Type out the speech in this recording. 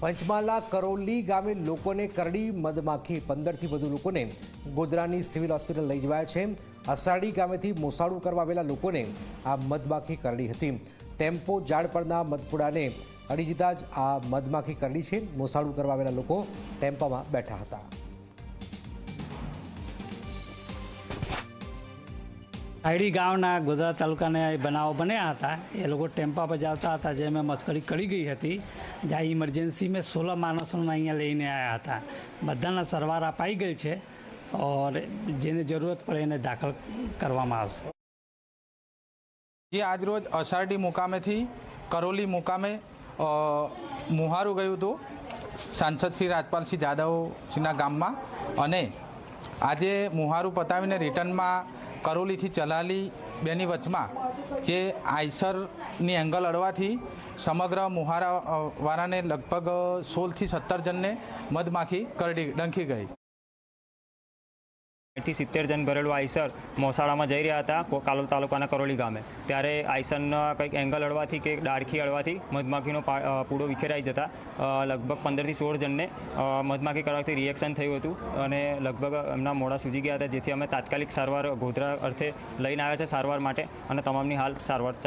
પંચમહાલના કરોલી ગામે લોકોને કરડી મધમાખી પંદરથી વધુ લોકોને ગોધરાની સિવિલ હોસ્પિટલ લઈ જવાયા છે. અસાડી ગામેથી મોસાળું કરવા આવેલા લોકોને આ મધમાખી કરડી હતી. ટેમ્પો ઝાડ પરના મધપુડાને અડી જ આ મધમાખી કરડી છે. મોસાળું કરવા આવેલા લોકો ટેમ્પામાં બેઠા હતા. આઈડી ગામના ગોધરા તાલુકાને એ બનાવો બન્યા હતા. એ લોકો ટેમ્પા પર જતા હતા જેમાં મથકડી કરી ગઈ હતી. જ્યાં ઇમરજન્સી મેં સોળ માણસોને અહીંયા લઈને આવ્યા હતા. બધાના સરવાર અપાઈ ગઈ છે ઓર જેને જરૂરત પડે એને દાખલ કરવામાં આવશે. જે આજરોજ અષાઢી મુકામેથી કરોલી મુકામે મુહારું ગયું હતું સાંસદ શ્રી રાજપાલસિંહ જાદવસિંહના ગામમાં. અને આજે મુહારું પતાવીને રિટર્નમાં કરોલીથી ચલાલી બેની વચમાં જે આઈસરની એંગલ અડવાથી સમગ્ર મુહારાવાળાને લગભગ સોળથી સત્તર જણને મધમાખી કરડી, ડંખી ગઈ. થી સિત્તેર જણ ભરેલું આઈસર મોસાળામાં જઈ રહ્યા હતા કાલોલ તાલુકાના કરોલી ગામે. ત્યારે આઈસરના કંઈક એંગલ અડવાથી કે ડાળખી અડવાથી મધમાખીનો પૂડો વિખેરાઈ જતા લગભગ પંદરથી સોળ જણને મધમાખી કરવાથી રિએક્શન થયું હતું અને લગભગ એમના મોડા સૂજી ગયા હતા, જેથી અમે તાત્કાલિક સારવાર ગોધરા અર્થે લઈને આવ્યા છે સારવાર માટે અને તમામની હાલ સારવાર ચાલી